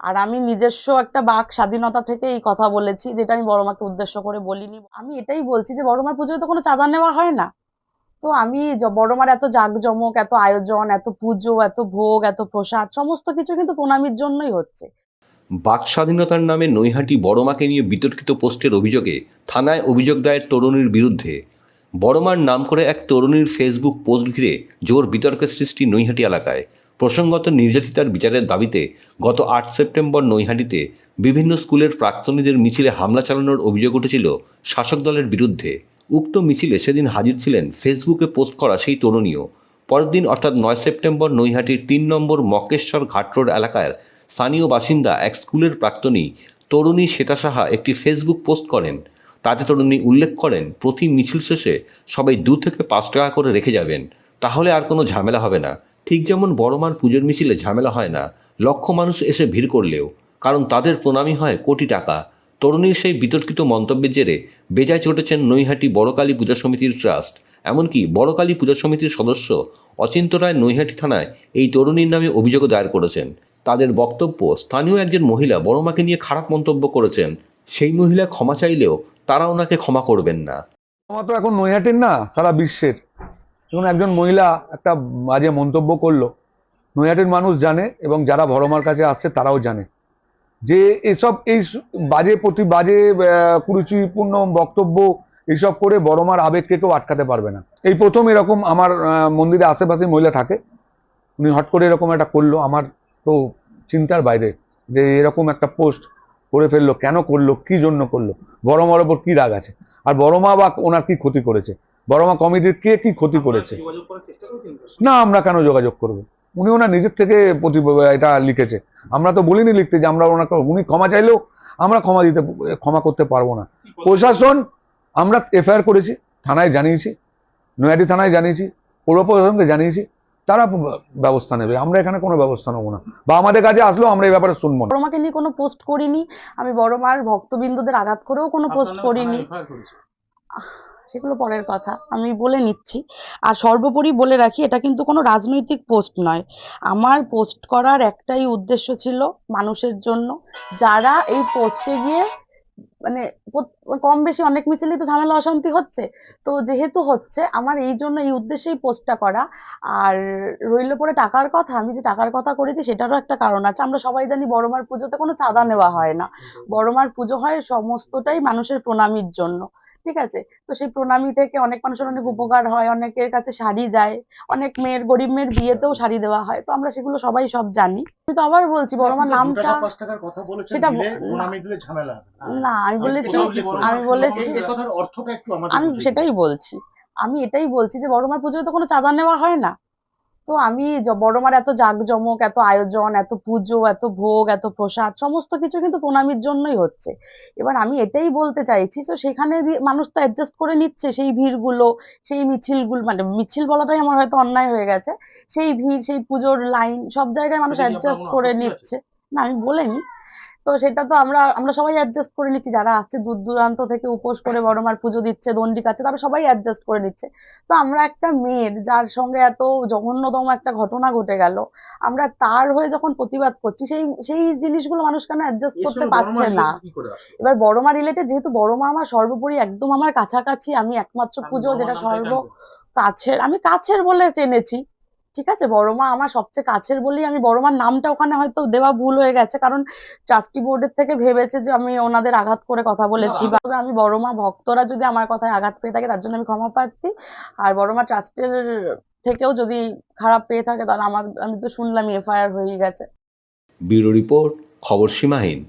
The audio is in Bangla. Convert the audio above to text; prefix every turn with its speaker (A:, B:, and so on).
A: আর আমি নিজস্ব একটা বাক স্বাধীনতা থেকে এই কথা বলেছি, যেটা আমি বড় মাকে উদ্দেশ্য করে বলিনি। আমি এটাই বলছি যে বড় মার পুজোয় তো কোনো চাঁদা নেওয়া হয় না। তো আমি বড় মার এত জাঁকজমক, এত আয়োজন, এত পুজো, এত ভোগ, এত প্রসাদ, সমস্ত কিছু কিন্তু প্রণামীর জন্যই হচ্ছে।
B: বাক স্বাধীনতার নামে নৈহাটি বড়মাকে নিয়ে বিতর্কিত পোস্টের অভিযোগে থানায় অভিযোগ দায়ের তরুণীর বিরুদ্ধে। বড়মার নাম করে এক তরুণীর ফেসবুক পোস্ট ঘিরে জোর বিতর্কের সৃষ্টি নৈহাটি এলাকায়। প্রসঙ্গত নির্যাতিতার বিচারের দাবিতে গত আট সেপ্টেম্বর নৈহাটিতে বিভিন্ন স্কুলের প্রাক্তনীদের মিছিলে হামলা চালানোর অভিযোগ উঠেছিল শাসক দলের বিরুদ্ধে। উক্ত মিছিলে সেদিন হাজির ছিলেন ফেসবুকে পোস্ট করা সেই তরুণীও। পরের দিন অর্থাৎ নয় সেপ্টেম্বর নৈহাটির তিন নম্বর মকেশ্বর ঘাট রোড এলাকার স্থানীয় বাসিন্দা এক স্কুলের প্রাক্তনী তরুণী শ্বেতা সাহা একটি ফেসবুক পোস্ট করেন। তাতে তরুণী উল্লেখ করেন, প্রতি মিছিল শেষে সবাই দু থেকে পাঁচ টাকা করে রেখে যাবেন। তাহলে আর কোনো ঝামেলা হবে না। ঠিক যেমন বড়মার পুজোর মিছিলে ঝামেলা হয় না, লক্ষ মানুষ এসে ভিড় করলেও, কারণ তাদের প্রণামী হয় কোটি টাকা। তরুণীর সেই বিতর্কিত মন্তব্যের জেরে বেজায় চটেছেন নৈহাটি বড়কালী পূজা সমিতির ট্রাস্ট। এমনকি বড়কালী পূজা সমিতির সদস্য অচিন্ত রায় নৈহাটি থানায় এই তরুণীর নামে অভিযোগও দায়ের করেছেন। তাদের বক্তব্য স্থানীয় একজন মহিলা বড়মাকে নিয়ে খারাপ মন্তব্য করেছেন। সেই মহিলা ক্ষমা চাইলেও তারা ওনাকে ক্ষমা করবেন না।
C: আমার তো এখন নৈহাটির না, সারা বিশ্বের। যখন একজন মহিলা একটা বাজে মন্তব্য করল, নৈহাটির মানুষ জানে এবং যারা ভরমার কাছে আসছে তারাও জানে। যে এসব এই বাজে প্রতি, বাজে কুরুচিপূর্ণ বক্তব্য এইসব করে বড়মার আবেগকে কেউ আটকাতে পারবে না। এই প্রথম এরকম আমার মন্দিরে আশেপাশে মহিলা থাকে। উনি হট করে এরকম একটা করল, আমার তো চিন্তার বাইরে যে এরকম একটা পোস্ট করে ফেলল, কেন করল, কি জন্য করল, বড়মার ওপর কি রাগ আছে? আর বড়মা বা ওনার কি ক্ষতি করেছে? বড়মা কমিটির কে কি ক্ষতি করেছে? না আমরা কেন যোগাযোগ করব? উনি ওনার নিজের থেকে প্রতি এটা লিখেছে। আমরা তো বলিনি লিখতে যে আমরা ওনাকে উনি ক্ষমা চাইলেও আমরা ক্ষমা দিতে ক্ষমা করতে পারব না। প্রশাসন আমরা এফআইআর করেছি থানায় জানিয়েছি নৈহাটি থানায় জানিয়েছি পৌর প্রশাসনকে জানিয়েছি তারা ব্যবস্থা নেবে। আমরা এখানে কোনো ব্যবস্থা নেব না। বা আমাদের কাছে আসলেও আমরা এই ব্যাপারে শুনব না।
A: বড় নিয়ে কোনো পোস্ট করিনি। আমি বড় মার ভক্তবিন্দুদের আঘাত করেও কোনো পোস্ট করিনি। সেগুলো পরের কথা। আমি বলে নিচ্ছি। আর সর্বোপরি বলে রাখি এটা কিন্তু কোনো রাজনৈতিক পোস্ট নয়। আমার পোস্ট করার একটাই উদ্দেশ্য ছিল মানুষের জন্য। যারা এই পোস্টে গিয়ে মানে কম বেশি অনেক মিছিলেই তো ঝামেলা অশান্তি হচ্ছে। তো যেহেতু হচ্ছে আমার এই জন্য এই উদ্দেশ্যেই পোস্টটা করা। আর রইল পরে টাকার কথা। আমি যে টাকার কথা করেছি সেটারও একটা কারণ আছে। আমরা সবাই জানি বড়মার পুজোতে কোনো চাঁদা নেওয়া হয় না। বড়মার পুজো হয় সমস্তটাই মানুষের প্রণামীর জন্য। ঠিক আছে? তো সেই প্রণামী থেকে অনেক মানুষের অনেক উপকার হয় অনেকের কাছে শাড়ি যায় অনেক মেয়ের গরিব মেয়ের বিয়েতেও শাড়ি দেওয়া হয়। তো আমরা সেগুলো সবাই সব জানি। আমি তো আবার বলছি বড় মা নামটা সেটা
D: না।
A: আমি বলেছি। আমি বলেছি আমি সেটাই বলছি। আমি এটাই বলছি যে বড় মার তো কোনো চাঁদা নেওয়া হয় না। তো আমি বড় বড়মার এত জাঁকজমক এত আয়োজন এত পুজো এত ভোগ এত প্রসাদ সমস্ত কিছু কিন্তু প্রণামীর জন্যই হচ্ছে। এবার আমি এটাই বলতে চাইছি তো সেখানে মানুষ তো অ্যাডজাস্ট করে নিচ্ছে সেই ভিড়গুলো সেই মিছিলগুলো মানে মিছিল বলাটাই আমার হয়তো অন্যায় হয়ে গেছে। সেই ভিড় সেই পুজোর লাইন সব জায়গায় মানুষ অ্যাডজাস্ট করে নিচ্ছে। না আমি বলিনি তো সেটা তো আমরা আমরা সবাই অ্যাডজাস্ট করে নিচ্ছি। যারা আসছে দূর দূরান্ত থেকে উপোস করে বড়মার পুজো দিচ্ছে দণ্ডি কাছে তারা সবাই অ্যাডজাস্ট করে নিচ্ছে। তো আমরা একটা মেয়ের যার সঙ্গে এত জঘন্যতম একটা ঘটনা ঘটে গেল আমরা তার হয়ে যখন প্রতিবাদ করছি সেই সেই জিনিসগুলো মানুষ কেন অ্যাডজাস্ট করতে পারছে না। এবার বড় বড়মা রিলেটেড যেহেতু বড় মা আমার সর্বোপরি একদম আমার কাছাকাছি আমি একমাত্র পুজো যেটা সর্ব কাছের আমি কাছের বলে চেনেছি। ঠিক আছে? বড়মা আমার সবচেয়ে কাছের বলেই আমি বড়মার নামটা ওখানে হয়তো দেওয়া ভুল হয়ে গেছে কারণ ট্রাস্টি বোর্ডের থেকে ভেবেছে যে আমি ওনাদের আঘাত করে কথা বলেছি বা আমি বড়মা ভক্তরা যদি আমার কথায় আঘাত পেয়ে থাকে তার জন্য আমি ক্ষমা প্রার্থী। আর বড়মা ট্রাস্টের থেকেও যদি খারাপ পেয়ে থাকে তাহলে আমার আমি তো শুনলাম এফআইআর হয়ে গেছে।
B: ব্যুরো রিপোর্ট খবর সীমাহীন।